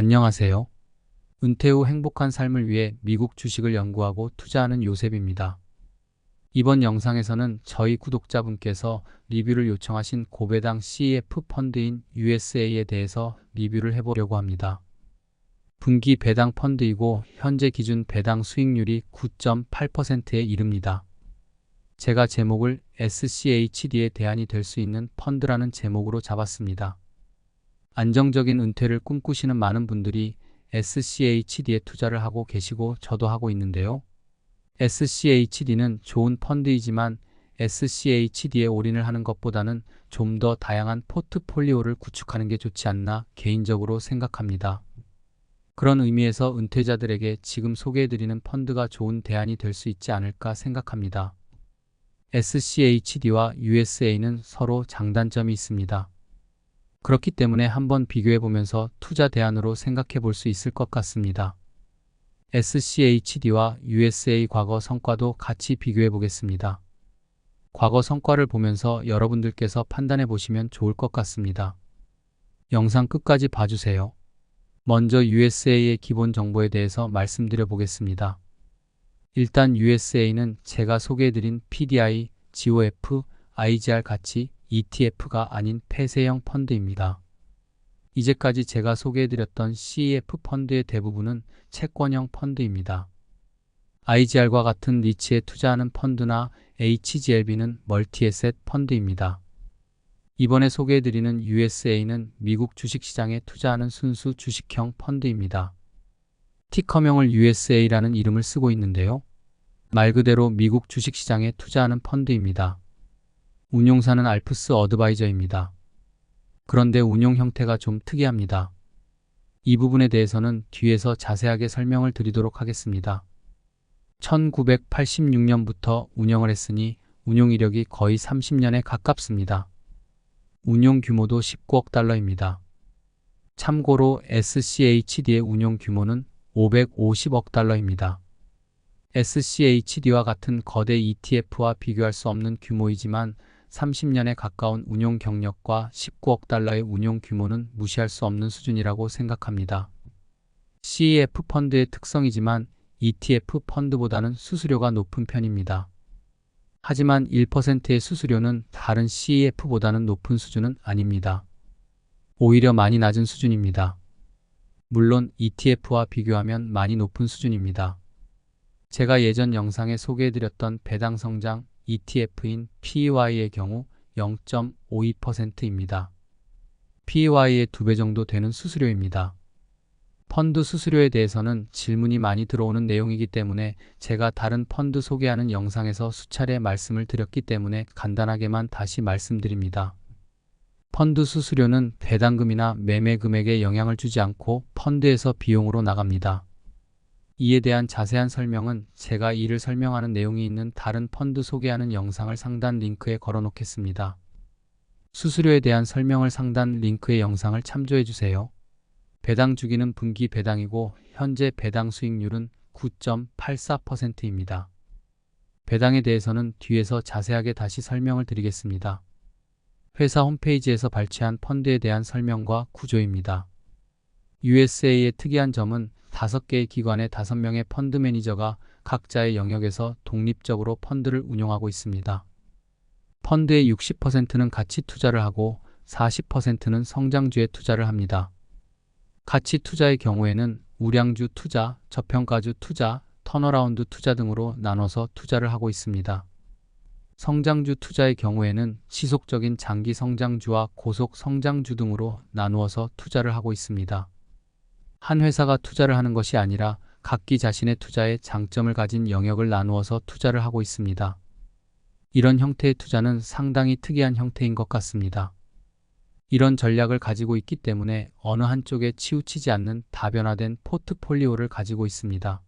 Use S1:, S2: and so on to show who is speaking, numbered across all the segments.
S1: 안녕하세요. 은퇴 후 행복한 삶을 위해 미국 주식을 연구하고 투자하는 요셉입니다. 이번 영상에서는 저희 구독자분께서 리뷰를 요청하신 고배당 CEF 펀드인 USA에 대해서 리뷰를 해보려고 합니다. 분기 배당 펀드이고 현재 기준 배당 수익률이 9.8%에 이릅니다. 제가 제목을 SCHD의 대안이 될 수 있는 펀드라는 제목으로 잡았습니다. 안정적인 은퇴를 꿈꾸시는 많은 분들이 SCHD에 투자를 하고 계시고 저도 하고 있는데요. SCHD는 좋은 펀드이지만 SCHD에 올인을 하는 것보다는 좀 더 다양한 포트폴리오를 구축하는 게 좋지 않나 개인적으로 생각합니다. 그런 의미에서 은퇴자들에게 지금 소개해드리는 펀드가 좋은 대안이 될 수 있지 않을까 생각합니다. SCHD와 USA는 서로 장단점이 있습니다. 그렇기 때문에 한번 비교해 보면서 투자 대안으로 생각해 볼 수 있을 것 같습니다. SCHD와 USA 과거 성과도 같이 비교해 보겠습니다. 과거 성과를 보면서 여러분들께서 판단해 보시면 좋을 것 같습니다. 영상 끝까지 봐주세요. 먼저 USA의 기본 정보에 대해서 말씀드려 보겠습니다. 일단 USA는 제가 소개해드린 PDI, GOF, IGR 같이 ETF가 아닌 폐쇄형 펀드입니다. 이제까지 제가 소개해드렸던 CEF 펀드의 대부분은 채권형 펀드입니다. IGR과 같은 리츠에 투자하는 펀드나 HGLB는 멀티에셋 펀드입니다. 이번에 소개해드리는 USA는 미국 주식시장에 투자하는 순수 주식형 펀드입니다. 티커명을 USA라는 이름을 쓰고 있는데요. 말 그대로 미국 주식시장에 투자하는 펀드입니다. 운용사는 알프스 어드바이저입니다. 그런데 운용 형태가 좀 특이합니다. 이 부분에 대해서는 뒤에서 자세하게 설명을 드리도록 하겠습니다. 1986년부터 운영을 했으니 운용 이력이 거의 30년에 가깝습니다. 운용 규모도 19억 달러입니다. 참고로 SCHD의 운용 규모는 550억 달러입니다. SCHD와 같은 거대 ETF와 비교할 수 없는 규모이지만 30년에 가까운 운용 경력과 19억 달러의 운용 규모는 무시할 수 없는 수준이라고 생각합니다. CEF 펀드의 특성이지만 ETF 펀드보다는 수수료가 높은 편입니다. 하지만 1%의 수수료는 다른 CEF보다는 높은 수준은 아닙니다. 오히려 많이 낮은 수준입니다. 물론 ETF와 비교하면 많이 높은 수준입니다. 제가 예전 영상에 소개해드렸던 배당 성장 ETF인 PEY의 경우 0.52%입니다. PEY의 2배 정도 되는 수수료입니다. 펀드 수수료에 대해서는 질문이 많이 들어오는 내용이기 때문에 제가 다른 펀드 소개하는 영상에서 수차례 말씀을 드렸기 때문에 간단하게만 다시 말씀드립니다. 펀드 수수료는 배당금이나 매매 금액에 영향을 주지 않고 펀드에서 비용으로 나갑니다. 이에 대한 자세한 설명은 제가 이를 설명하는 내용이 있는 다른 펀드 소개하는 영상을 상단 링크에 걸어 놓겠습니다. 수수료에 대한 설명을 상단 링크의 영상을 참조해 주세요. 배당 주기는 분기 배당이고 현재 배당 수익률은 9.84%입니다. 배당에 대해서는 뒤에서 자세하게 다시 설명을 드리겠습니다. 회사 홈페이지에서 발췌한 펀드에 대한 설명과 구조입니다. USA의 특이한 점은 다섯 개의 기관의 다섯 명의 펀드 매니저가 각자의 영역에서 독립적으로 펀드를 운용하고 있습니다. 펀드의 60%는 가치 투자를 하고 40%는 성장주에 투자를 합니다. 가치 투자의 경우에는 우량주 투자, 저평가주 투자, 턴어라운드 투자 등으로 나눠서 투자를 하고 있습니다. 성장주 투자의 경우에는 지속적인 장기 성장주와 고속 성장주 등으로 나누어서 투자를 하고 있습니다. 한 회사가 투자를 하는 것이 아니라 각기 자신의 투자에 장점을 가진 영역을 나누어서 투자를 하고 있습니다. 이런 형태의 투자는 상당히 특이한 형태인 것 같습니다. 이런 전략을 가지고 있기 때문에 어느 한쪽에 치우치지 않는 다변화된 포트폴리오를 가지고 있습니다.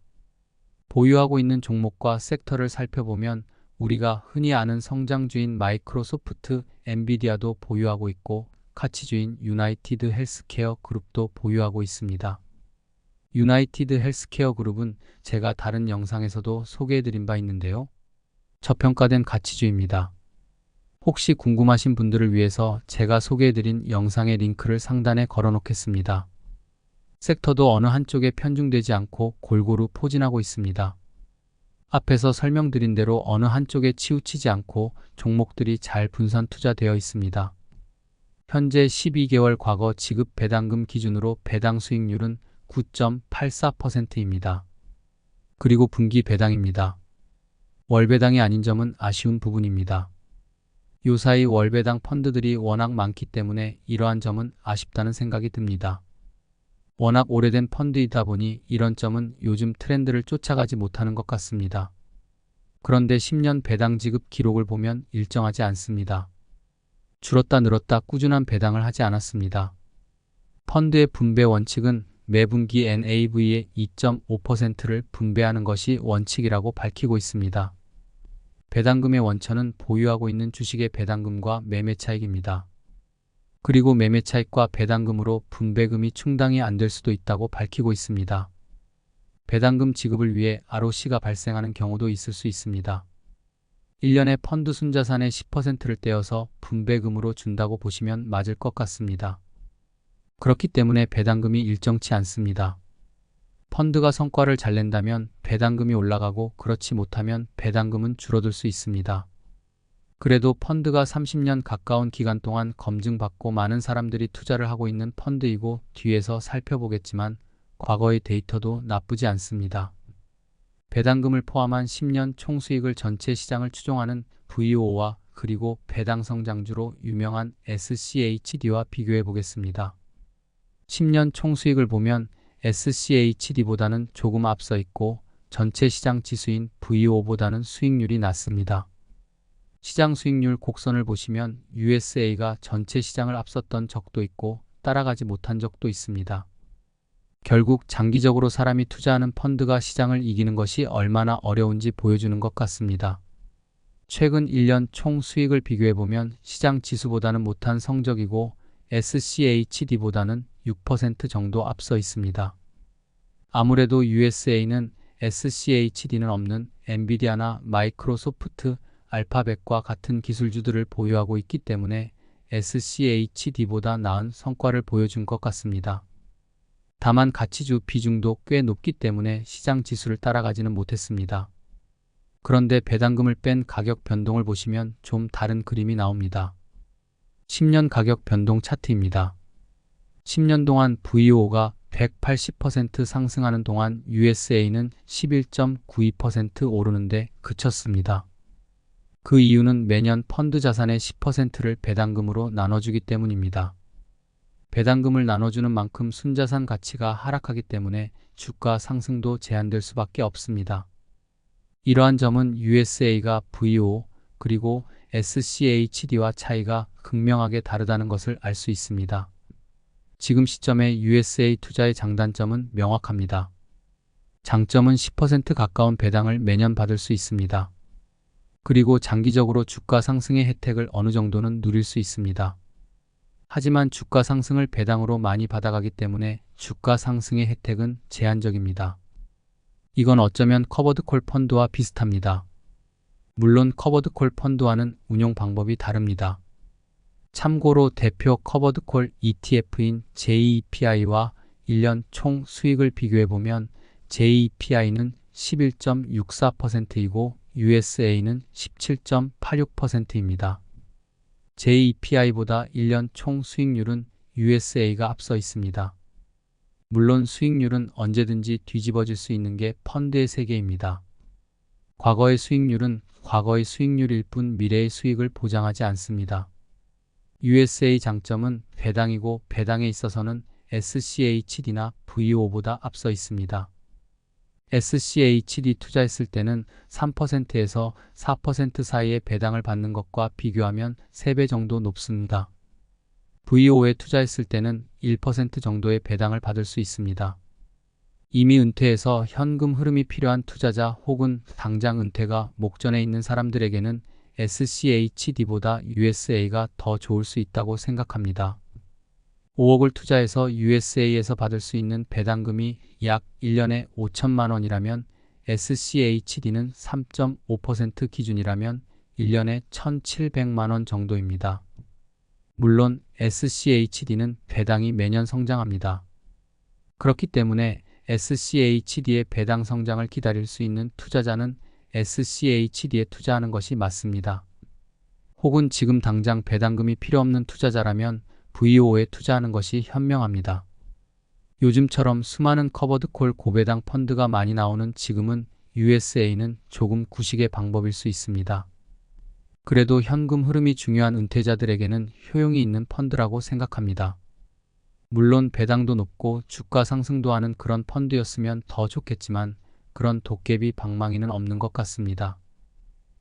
S1: 보유하고 있는 종목과 섹터를 살펴보면 우리가 흔히 아는 성장주인 마이크로소프트, 엔비디아도 보유하고 있고 가치주인 유나이티드 헬스케어 그룹도 보유하고 있습니다. 유나이티드 헬스케어 그룹은 제가 다른 영상에서도 소개해드린 바 있는데요. 저평가된 가치주입니다. 혹시 궁금하신 분들을 위해서 제가 소개해드린 영상의 링크를 상단에 걸어 놓겠습니다. 섹터도 어느 한쪽에 편중되지 않고 골고루 포진하고 있습니다. 앞에서 설명드린 대로 어느 한쪽에 치우치지 않고 종목들이 잘 분산 투자되어 있습니다. 현재 12개월 과거 지급 배당금 기준으로 배당 수익률은 9.84%입니다. 그리고 분기 배당입니다. 월 배당이 아닌 점은 아쉬운 부분입니다. 요사이 월 배당 펀드들이 워낙 많기 때문에 이러한 점은 아쉽다는 생각이 듭니다. 워낙 오래된 펀드이다 보니 이런 점은 요즘 트렌드를 쫓아가지 못하는 것 같습니다. 그런데 10년 배당 지급 기록을 보면 일정하지 않습니다. 줄었다 늘었다 꾸준한 배당을 하지 않았습니다. 펀드의 분배 원칙은 매 분기 NAV의 2.5%를 분배하는 것이 원칙이라고 밝히고 있습니다. 배당금의 원천은 보유하고 있는 주식의 배당금과 매매 차익입니다. 그리고 매매 차익과 배당금으로 분배금이 충당이 안 될 수도 있다고 밝히고 있습니다. 배당금 지급을 위해 ROC가 발생하는 경우도 있을 수 있습니다. 1년에 펀드 순자산의 10%를 떼어서 분배금으로 준다고 보시면 맞을 것 같습니다. 그렇기 때문에 배당금이 일정치 않습니다. 펀드가 성과를 잘 낸다면 배당금이 올라가고 그렇지 못하면 배당금은 줄어들 수 있습니다. 그래도 펀드가 30년 가까운 기간 동안 검증받고 많은 사람들이 투자를 하고 있는 펀드이고 뒤에서 살펴보겠지만 과거의 데이터도 나쁘지 않습니다. 배당금을 포함한 10년 총수익을 전체 시장을 추종하는 VO와 그리고 배당 성장주로 유명한 SCHD와 비교해 보겠습니다. 10년 총수익을 보면 SCHD보다는 조금 앞서 있고 전체 시장 지수인 VO보다는 수익률이 낮습니다. 시장 수익률 곡선을 보시면 USA가 전체 시장을 앞섰던 적도 있고 따라가지 못한 적도 있습니다. 결국 장기적으로 사람이 투자하는 펀드가 시장을 이기는 것이 얼마나 어려운지 보여주는 것 같습니다. 최근 1년 총 수익을 비교해 보면 시장 지수보다는 못한 성적이고 SCHD보다는 6% 정도 앞서 있습니다. 아무래도 USA는 SCHD는 없는 엔비디아나 마이크로소프트, 알파벳과 같은 기술주들을 보유하고 있기 때문에 SCHD보다 나은 성과를 보여준 것 같습니다. 다만 가치주 비중도 꽤 높기 때문에 시장 지수를 따라가지는 못했습니다. 그런데 배당금을 뺀 가격 변동을 보시면 좀 다른 그림이 나옵니다. 10년 가격 변동 차트입니다. 10년 동안 VO가 180% 상승하는 동안 USA는 11.92% 오르는데 그쳤습니다. 그 이유는 매년 펀드 자산의 10%를 배당금으로 나눠주기 때문입니다. 배당금을 나눠주는 만큼 순자산 가치가 하락하기 때문에 주가 상승도 제한될 수밖에 없습니다. 이러한 점은 USA가 VO 그리고 SCHD와 차이가 극명하게 다르다는 것을 알 수 있습니다. 지금 시점에 USA 투자의 장단점은 명확합니다. 장점은 10% 가까운 배당을 매년 받을 수 있습니다. 그리고 장기적으로 주가 상승의 혜택을 어느 정도는 누릴 수 있습니다. 하지만 주가 상승을 배당으로 많이 받아가기 때문에 주가 상승의 혜택은 제한적입니다. 이건 어쩌면 커버드 콜 펀드와 비슷합니다. 물론 커버드 콜 펀드와는 운용 방법이 다릅니다. 참고로 대표 커버드 콜 ETF인 JEPI와 1년 총 수익을 비교해보면 JEPI는 11.64%이고 USA는 17.86%입니다. JEPI보다 1년 총 수익률은 USA가 앞서 있습니다. 물론 수익률은 언제든지 뒤집어질 수 있는 게 펀드의 세계입니다. 과거의 수익률은 과거의 수익률일 뿐 미래의 수익을 보장하지 않습니다. USA 장점은 배당이고 배당에 있어서는 SCHD나 VO보다 앞서 있습니다. SCHD 투자했을 때는 3%에서 4% 사이의 배당을 받는 것과 비교하면 3배 정도 높습니다. VO에 투자했을 때는 1% 정도의 배당을 받을 수 있습니다. 이미 은퇴해서 현금 흐름이 필요한 투자자 혹은 당장 은퇴가 목전에 있는 사람들에게는 SCHD보다 USA가 더 좋을 수 있다고 생각합니다. 5억을 투자해서 USA에서 받을 수 있는 배당금이 약 1년에 5천만 원이라면 SCHD는 3.5% 기준이라면 1년에 1,700만 원 정도입니다. 물론 SCHD는 배당이 매년 성장합니다. 그렇기 때문에 SCHD의 배당 성장을 기다릴 수 있는 투자자는 SCHD에 투자하는 것이 맞습니다. 혹은 지금 당장 배당금이 필요 없는 투자자라면 VO에 투자하는 것이 현명합니다. 요즘처럼 수많은 커버드콜 고배당 펀드가 많이 나오는 지금은 USA는 조금 구식의 방법일 수 있습니다. 그래도 현금 흐름이 중요한 은퇴자들에게는 효용이 있는 펀드라고 생각합니다. 물론 배당도 높고 주가 상승도 하는 그런 펀드였으면 더 좋겠지만 그런 도깨비 방망이는 없는 것 같습니다.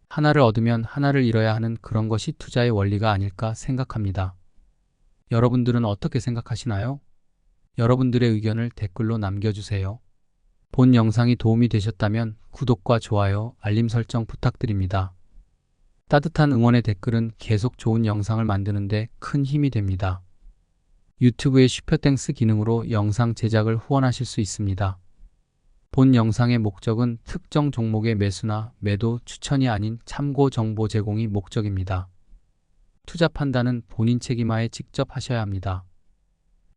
S1: 하나를 얻으면 하나를 잃어야 하는 그런 것이 투자의 원리가 아닐까 생각합니다. 여러분들은 어떻게 생각하시나요? 여러분들의 의견을 댓글로 남겨주세요. 본 영상이 도움이 되셨다면 구독과 좋아요, 알림 설정 부탁드립니다. 따뜻한 응원의 댓글은 계속 좋은 영상을 만드는데 큰 힘이 됩니다. 유튜브의 슈퍼땡스 기능으로 영상 제작을 후원하실 수 있습니다. 본 영상의 목적은 특정 종목의 매수나 매도 추천이 아닌 참고 정보 제공이 목적입니다. 투자 판단은 본인 책임하에 직접 하셔야 합니다.